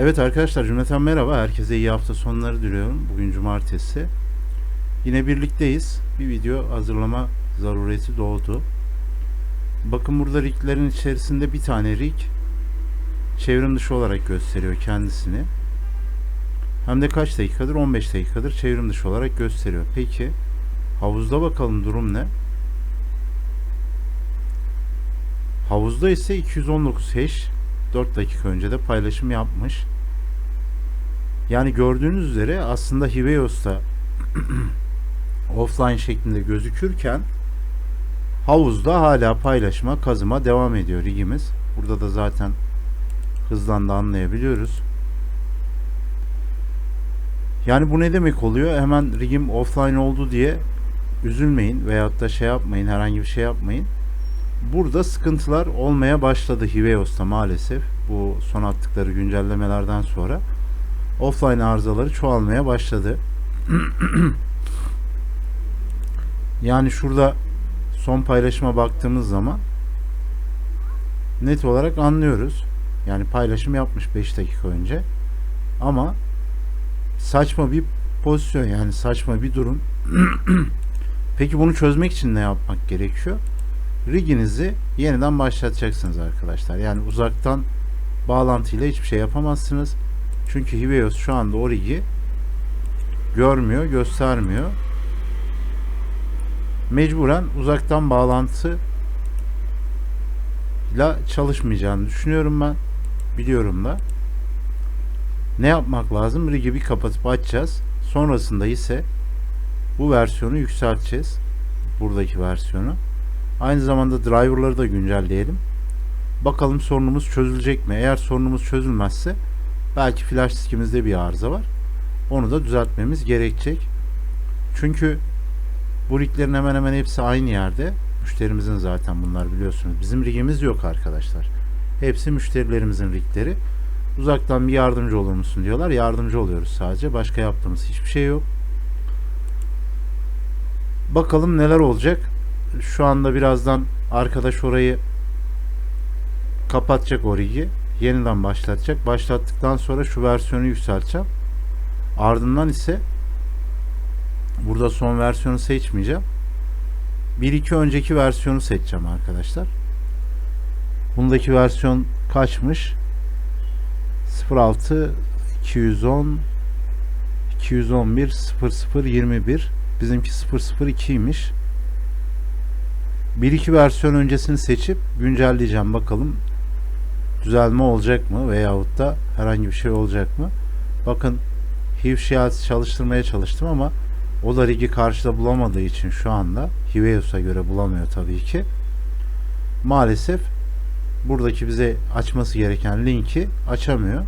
Evet arkadaşlar cümleten merhaba. Herkese iyi hafta sonları diliyorum. Bugün cumartesi. Yine birlikteyiz. Bir video hazırlama zarureti doğdu. Bakın burada riglerin içerisinde bir tane rig çevrim dışı olarak gösteriyor kendisini. Hem de kaç dakikadır? 15 dakikadır çevrim dışı olarak gösteriyor. Peki havuzda bakalım durum ne? Havuzda ise 219 hash 4 dakika önce de paylaşım yapmış. Yani gördüğünüz üzere aslında Hiveos'ta offline şeklinde gözükürken havuzda hala paylaşıma kazıma devam ediyor rigimiz. Burada da zaten hızdan da anlayabiliyoruz. Yani bu ne demek oluyor? Hemen rigim offline oldu diye üzülmeyin veyahut da şey yapmayın, herhangi bir şey yapmayın. Burada sıkıntılar olmaya başladı Hiveos'ta maalesef. Bu son attıkları güncellemelerden sonra offline arızaları çoğalmaya başladı. yani şurada son paylaşıma baktığımız zaman net olarak anlıyoruz. Yani paylaşım yapmış 5 dakika önce. Ama saçma bir pozisyon yani saçma bir durum. Peki bunu çözmek için ne yapmak gerekiyor? Riginizi yeniden başlatacaksınız arkadaşlar. Yani uzaktan bağlantıyla hiçbir şey yapamazsınız. Çünkü Hiveos şu anda o rigi görmüyor, göstermiyor. Mecburen uzaktan bağlantı ile çalışmayacağını düşünüyorum ben. Biliyorum da. Ne yapmak lazım? Rigi bir kapatıp açacağız. Sonrasında ise bu versiyonu yükselteceğiz. Buradaki versiyonu. Aynı zamanda driverları da güncelleyelim. Bakalım sorunumuz çözülecek mi? Eğer sorunumuz çözülmezse belki flash diskimizde bir arıza var. Onu da düzeltmemiz gerekecek. Çünkü bu riglerin hemen hemen hepsi aynı yerde. Müşterimizin zaten bunlar biliyorsunuz. Bizim rigimiz yok arkadaşlar. Hepsi müşterilerimizin rigleri. Uzaktan bir yardımcı olur musun diyorlar. Yardımcı oluyoruz sadece. Başka yaptığımız hiçbir şey yok. Bakalım neler olacak şu anda birazdan arkadaş orayı kapatacak o rigi. Yeniden başlatacak. Başlattıktan sonra şu versiyonu yükselteceğim. Ardından ise burada son versiyonu seçmeyeceğim. Bir iki önceki versiyonu seçeceğim arkadaşlar. Bundaki versiyon kaçmış? 06 210 211 00 21 bizimki 002'ymiş. Bir iki versiyon öncesini seçip güncelleyeceğim bakalım düzelme olacak mı veyahut da herhangi bir şey olacak mı? Bakın HIV çalıştırmaya çalıştım ama o da rigi karşıda bulamadığı için şu anda Hiveos'a göre bulamıyor tabii ki. Maalesef buradaki bize açması gereken linki açamıyor.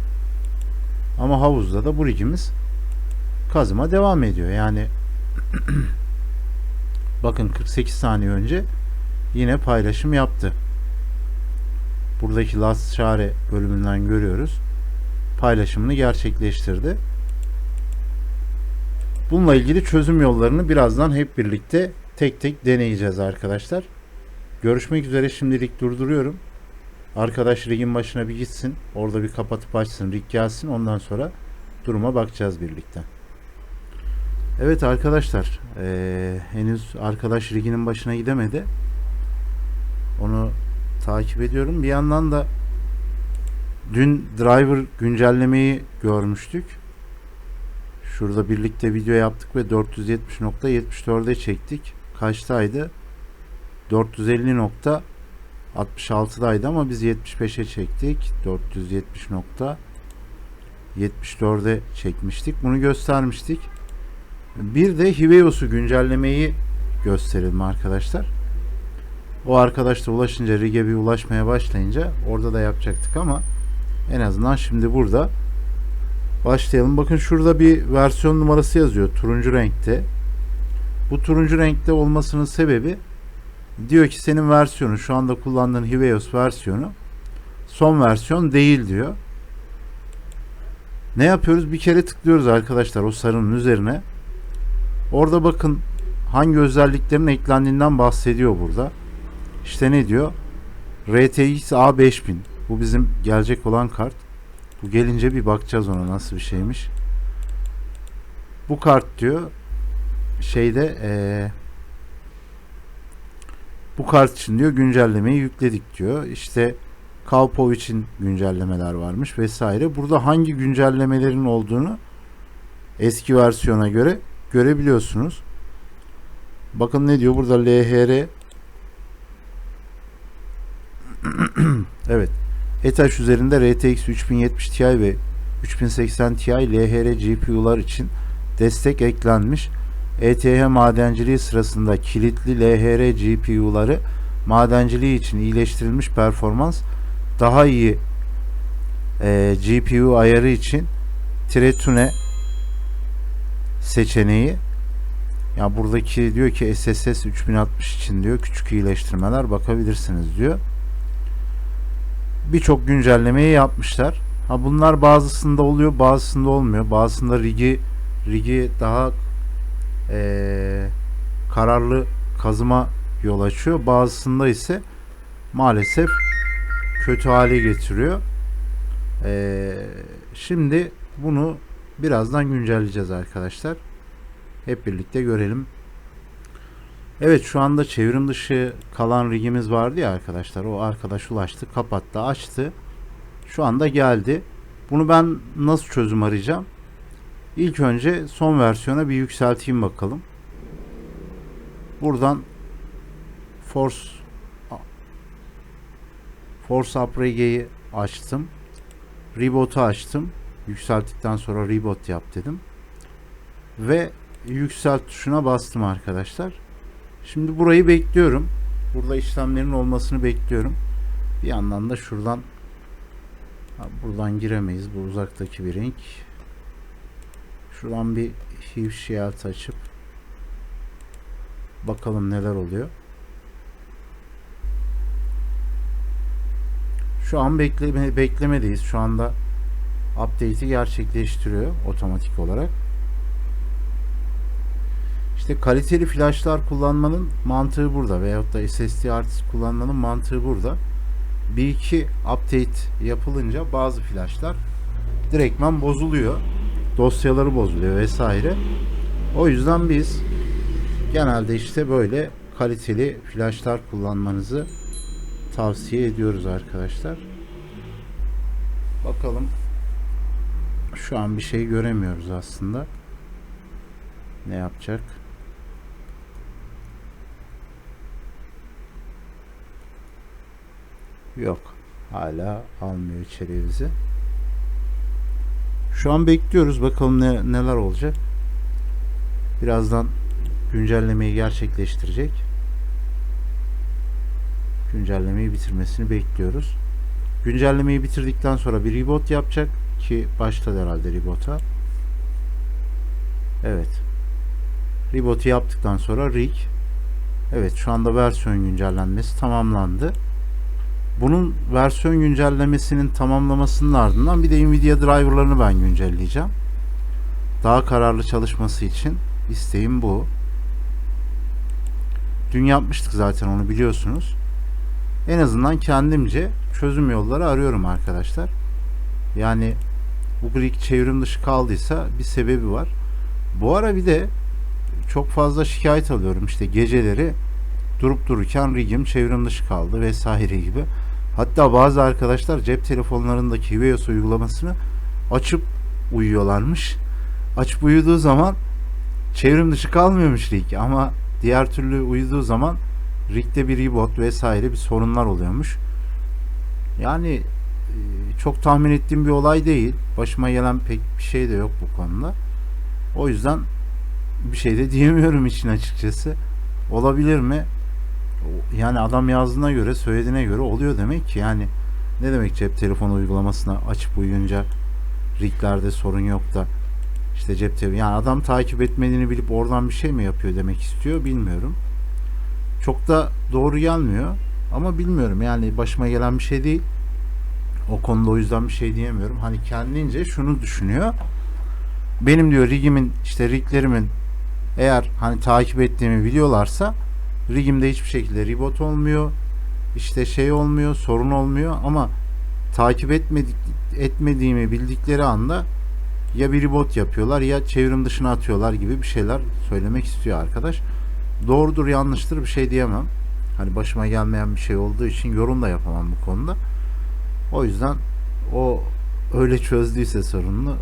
Ama havuzda da bu rigimiz kazıma devam ediyor. Yani bakın 48 saniye önce yine paylaşım yaptı. Buradaki last çare bölümünden görüyoruz. Paylaşımını gerçekleştirdi. Bununla ilgili çözüm yollarını birazdan hep birlikte tek tek deneyeceğiz arkadaşlar. Görüşmek üzere şimdilik durduruyorum. Arkadaş rigin başına bir gitsin. Orada bir kapatıp açsın. Rig gelsin. Ondan sonra duruma bakacağız birlikte. Evet arkadaşlar. Ee, henüz arkadaş riginin başına gidemedi. Onu takip ediyorum. Bir yandan da dün driver güncellemeyi görmüştük. Şurada birlikte video yaptık ve 470.74'e çektik. Kaçtaydı? 450.66'daydı ama biz 75'e çektik. 470.74'e çekmiştik. Bunu göstermiştik. Bir de Hiveos'u güncellemeyi gösterelim arkadaşlar. O arkadaş da ulaşınca Rig'e bir ulaşmaya başlayınca orada da yapacaktık ama en azından şimdi burada başlayalım. Bakın şurada bir versiyon numarası yazıyor turuncu renkte. Bu turuncu renkte olmasının sebebi diyor ki senin versiyonu şu anda kullandığın Hiveos versiyonu son versiyon değil diyor. Ne yapıyoruz? Bir kere tıklıyoruz arkadaşlar o sarının üzerine. Orada bakın hangi özelliklerin eklendiğinden bahsediyor burada. İşte ne diyor? RTX A5000. Bu bizim gelecek olan kart. Bu gelince bir bakacağız ona nasıl bir şeymiş. Bu kart diyor şeyde eee bu kart için diyor güncellemeyi yükledik diyor. İşte Kalpov için güncellemeler varmış vesaire. Burada hangi güncellemelerin olduğunu eski versiyona göre görebiliyorsunuz. Bakın ne diyor burada LHR Evet. ETH üzerinde RTX 3070 Ti ve 3080 Ti LHR GPU'lar için destek eklenmiş. ETH madenciliği sırasında kilitli LHR GPU'ları madenciliği için iyileştirilmiş performans daha iyi e, GPU ayarı için Tretune seçeneği ya buradaki diyor ki SSS 3060 için diyor küçük iyileştirmeler bakabilirsiniz diyor. Birçok güncellemeyi yapmışlar. Ha bunlar bazısında oluyor, bazısında olmuyor. Bazısında rigi rigi daha eee, kararlı kazıma yol açıyor. Bazısında ise maalesef kötü hale getiriyor. Eee, şimdi bunu birazdan güncelleyeceğiz arkadaşlar. Hep birlikte görelim. Evet şu anda çevrim dışı kalan rigimiz vardı ya arkadaşlar. O arkadaş ulaştı, kapattı, açtı. Şu anda geldi. Bunu ben nasıl çözüm arayacağım? İlk önce son versiyona bir yükselteyim bakalım. Buradan Force Force Uprage'i açtım. Reboot'u açtım. Yükselttikten sonra reboot yap dedim. Ve yükselt tuşuna bastım arkadaşlar. Şimdi burayı bekliyorum. Burada işlemlerin olmasını bekliyorum. Bir yandan da şuradan buradan giremeyiz. Bu uzaktaki bir renk. Şuradan bir hiv şiat açıp bakalım neler oluyor. Şu an bekleme, beklemedeyiz. Şu anda update'i gerçekleştiriyor otomatik olarak. İşte kaliteli flashlar kullanmanın mantığı burada veyahut da SSD artısı kullanmanın mantığı burada. Bir iki update yapılınca bazı flashlar direktmen bozuluyor. Dosyaları bozuluyor vesaire. O yüzden biz genelde işte böyle kaliteli flashlar kullanmanızı tavsiye ediyoruz arkadaşlar. Bakalım. Şu an bir şey göremiyoruz aslında. Ne yapacak? Yok. Hala almıyor içeriye. Şu an bekliyoruz. Bakalım ne, neler olacak. Birazdan güncellemeyi gerçekleştirecek. Güncellemeyi bitirmesini bekliyoruz. Güncellemeyi bitirdikten sonra bir reboot yapacak ki başladı herhalde reboot'a. Evet. Reboot'u yaptıktan sonra rig Evet şu anda versiyon güncellenmesi tamamlandı. Bunun versiyon güncellemesinin tamamlamasının ardından bir de Nvidia driverlarını ben güncelleyeceğim. Daha kararlı çalışması için isteğim bu. Dün yapmıştık zaten onu biliyorsunuz. En azından kendimce çözüm yolları arıyorum arkadaşlar. Yani bu grid çevrim dışı kaldıysa bir sebebi var. Bu ara bir de çok fazla şikayet alıyorum. İşte geceleri durup dururken rigim çevrim dışı kaldı vesaire gibi. Hatta bazı arkadaşlar cep telefonlarındaki Hiveyos uygulamasını açıp uyuyorlarmış. Açıp uyuduğu zaman çevrim dışı kalmıyormuş rig ama diğer türlü uyuduğu zaman rigde bir reboot vesaire bir sorunlar oluyormuş. Yani e, çok tahmin ettiğim bir olay değil. Başıma gelen pek bir şey de yok bu konuda. O yüzden bir şey de diyemiyorum için açıkçası. Olabilir mi? Yani adam yazdığına göre, söylediğine göre oluyor demek ki. Yani ne demek cep telefonu uygulamasına açıp uyuyunca riglerde sorun yok da işte cep telefonu. Yani adam takip etmediğini bilip oradan bir şey mi yapıyor demek istiyor bilmiyorum. Çok da doğru gelmiyor. Ama bilmiyorum yani başıma gelen bir şey değil. O konuda o yüzden bir şey diyemiyorum. Hani kendince şunu düşünüyor. Benim diyor rigimin işte riglerimin eğer hani takip ettiğimi biliyorlarsa rigimde hiçbir şekilde reboot olmuyor. işte şey olmuyor, sorun olmuyor ama takip etmedik etmediğimi bildikleri anda ya bir ribot yapıyorlar ya çevrim dışına atıyorlar gibi bir şeyler söylemek istiyor arkadaş. Doğrudur yanlıştır bir şey diyemem. Hani başıma gelmeyen bir şey olduğu için yorum da yapamam bu konuda. O yüzden o öyle çözdüyse sorununu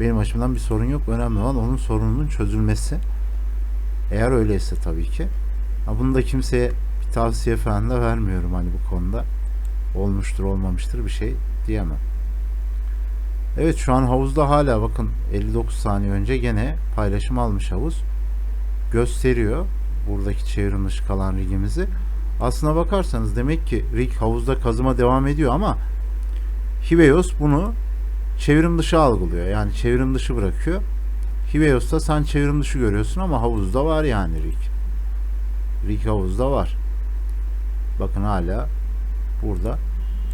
benim açımdan bir sorun yok. Önemli olan onun sorununun çözülmesi. Eğer öyleyse tabii ki. Ha, bunu da kimseye bir tavsiye falan da vermiyorum hani bu konuda. Olmuştur olmamıştır bir şey diyemem. Evet şu an havuzda hala bakın 59 saniye önce gene paylaşım almış havuz. Gösteriyor buradaki çevrim dışı kalan rigimizi. Aslına bakarsanız demek ki rig havuzda kazıma devam ediyor ama Hiveos bunu çevrim dışı algılıyor. Yani çevrim dışı bırakıyor. Hiveos'ta sen çevrim dışı görüyorsun ama havuzda var yani rig. Rig havuzda var. Bakın hala burada.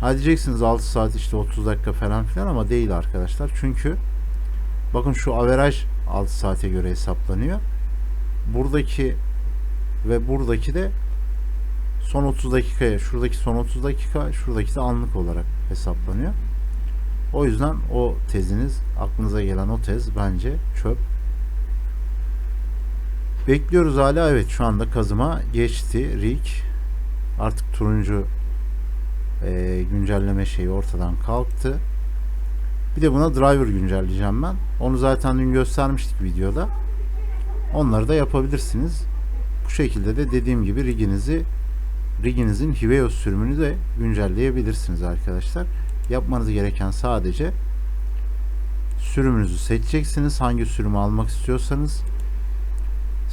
Ha diyeceksiniz 6 saat işte 30 dakika falan filan ama değil arkadaşlar. Çünkü bakın şu averaj 6 saate göre hesaplanıyor. Buradaki ve buradaki de son 30 dakikaya, şuradaki son 30 dakika, şuradaki de anlık olarak hesaplanıyor. O yüzden o teziniz, aklınıza gelen o tez bence çöp. Bekliyoruz hala. Evet şu anda kazıma geçti. Rig artık turuncu e, güncelleme şeyi ortadan kalktı. Bir de buna driver güncelleyeceğim ben. Onu zaten dün göstermiştik videoda. Onları da yapabilirsiniz. Bu şekilde de dediğim gibi riginizi riginizin Hiveos sürümünü de güncelleyebilirsiniz arkadaşlar. Yapmanız gereken sadece sürümünüzü seçeceksiniz. Hangi sürümü almak istiyorsanız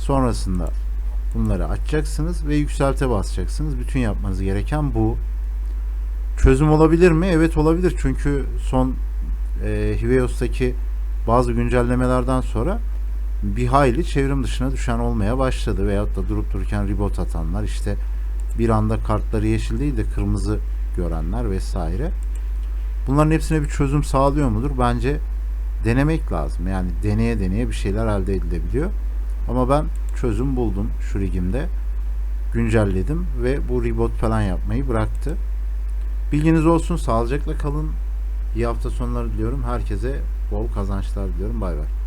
sonrasında bunları açacaksınız ve yükselte basacaksınız. Bütün yapmanız gereken bu. Çözüm olabilir mi? Evet olabilir. Çünkü son e, Hiveos'taki bazı güncellemelerden sonra bir hayli çevrim dışına düşen olmaya başladı. Veyahut da durup dururken ribot atanlar işte bir anda kartları yeşil değil de kırmızı görenler vesaire. Bunların hepsine bir çözüm sağlıyor mudur? Bence denemek lazım. Yani deneye deneye bir şeyler elde edilebiliyor. Ama ben çözüm buldum şu rigimde. Güncelledim ve bu ribot falan yapmayı bıraktı. Bilginiz olsun. Sağlıcakla kalın. İyi hafta sonları diliyorum. Herkese bol kazançlar diliyorum. Bay bay.